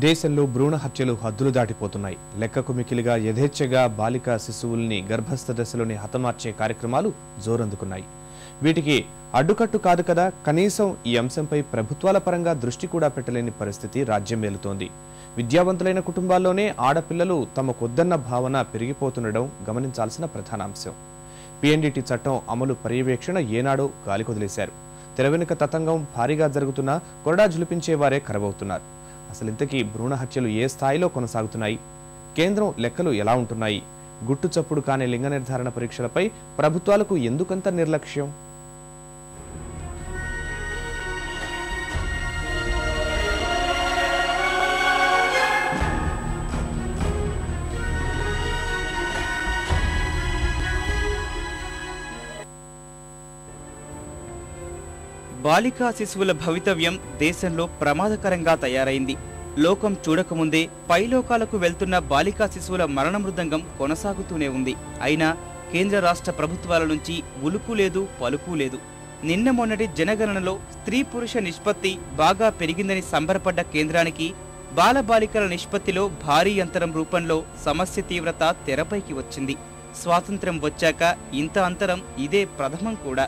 దేశంలో భ్రూణ హత్యలు హద్దులు దాటిపోతున్నాయి. లెక్కకు మికిలిగా యథేచ్ఛగా బాలిక శిశువుల్ని గర్భస్థ దశలోనే హతమార్చే కార్యక్రమాలు జోరందుకున్నాయి. వీటికి అడ్డుకట్టు కాదు కదా కనీసం ఈ అంశంపై ప్రభుత్వాల పరంగా దృష్టి కూడా పెట్టలేని పరిస్థితి రాజ్యమేలుతోంది విద్యావంతులైన కుటుంబాల్లోనే ఆడపిల్లలు తమకొద్దన్న భావన పెరిగిపోతుండడం గమనించాల్సిన ప్రధాన అంశం పిఎన్డిటి చట్టం అమలు పర్యవేక్షణ ఏనాడో గాలికొదిలేశారు. తెర వెనుక తతంగం భారీగా జరుగుతున్నా కొరడా జులిపించే వారే కరవవుతున్నారు. అసలు ఇంతకీ భ్రూణ హత్యలు ఏ స్థాయిలో కొనసాగుతున్నాయి? కేంద్రం లెక్కలు ఎలా ఉంటున్నాయి? గుట్టు చప్పుడు కాని లింగ నిర్ధారణ పరీక్షలపై ప్రభుత్వాలకు ఎందుకంత నిర్లక్ష్యం? బాలికా శిశువుల భవితవ్యం దేశంలో ప్రమాదకరంగా తయారైంది. లోకం చూడకముందే పైలోకాలకు వెళ్తున్న బాలికా శిశువుల మరణ మృదంగం కొనసాగుతూనే ఉంది. అయినా కేంద్ర రాష్ట్ర ప్రభుత్వాల నుంచి ఉలుకు లేదు పలుకు లేదు. నిన్న మొన్నటి జనగణనలో స్త్రీ పురుష నిష్పత్తి బాగా పెరిగిందని సంబరపడ్డ కేంద్రానికి బాలబాలికల నిష్పత్తిలో భారీ అంతరం రూపంలో సమస్య తీవ్రత తెరపైకి వచ్చింది. స్వాతంత్ర్యం వచ్చాక ఇంత అంతరం ఇదే ప్రథమం కూడా.